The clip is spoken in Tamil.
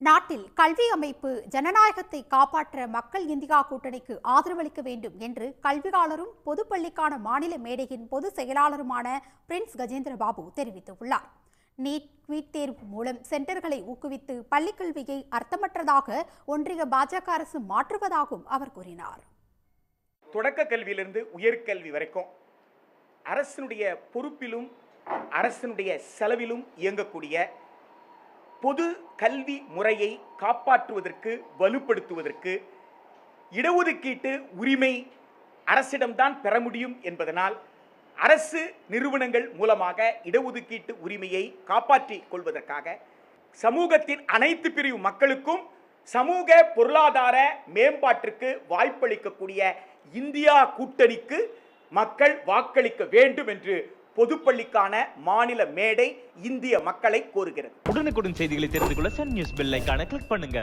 நாட்டில் கல்வி அமைப்பு ஜனநாயகத்தை காப்பாற்ற மக்கள் இந்தியா கூட்டணிக்கு ஆதரவளிக்க வேண்டும் என்று கல்வியாளரும் பொதுப்பள்ளிக்கான மாநில மேடையின் பொதுச் செயலாளருமான பிரின்ஸ் கஜேந்திர பாபு தெரிவித்துள்ளார். நீட் குவிட் தேர்வு மூலம் சென்டர்களை ஊக்குவித்து பள்ளிக்கல்வியை அர்த்தமற்றதாக ஒன்றிய பாஜக அரசு மாற்றுவதாகவும் அவர் கூறினார். தொடக்க கல்வியிலிருந்து உயர்கல்வி வரைக்கும் அரசினுடைய பொறுப்பிலும் அரசினுடைய செலவிலும் இயங்கக்கூடிய பொது கல்வி முறையை காப்பாற்றுவதற்கு வலுப்படுத்துவதற்கு இடஒதுக்கீட்டு உரிமை அரசிடம்தான் பெற முடியும் என்பதனால் அரசு நிறுவனங்கள் மூலமாக இடஒதுக்கீட்டு உரிமையை காப்பாற்றிக் கொள்வதற்காக சமூகத்தின் அனைத்து பிரிவு மக்களுக்கும் சமூக பொருளாதார மேம்பாட்டிற்கு வாய்ப்பளிக்கக்கூடிய இந்தியா கூட்டணிக்கு மக்கள் வாக்களிக்க வேண்டும் என்று பொதுப்பள்ளிக்கான மாநில மேடை இந்திய மக்களை கோருகிறது. உடனுக்குடன் செய்திகளை தெரிந்து கொள்ள சன் நியூஸ் பெல் கிளிக் பண்ணுங்க.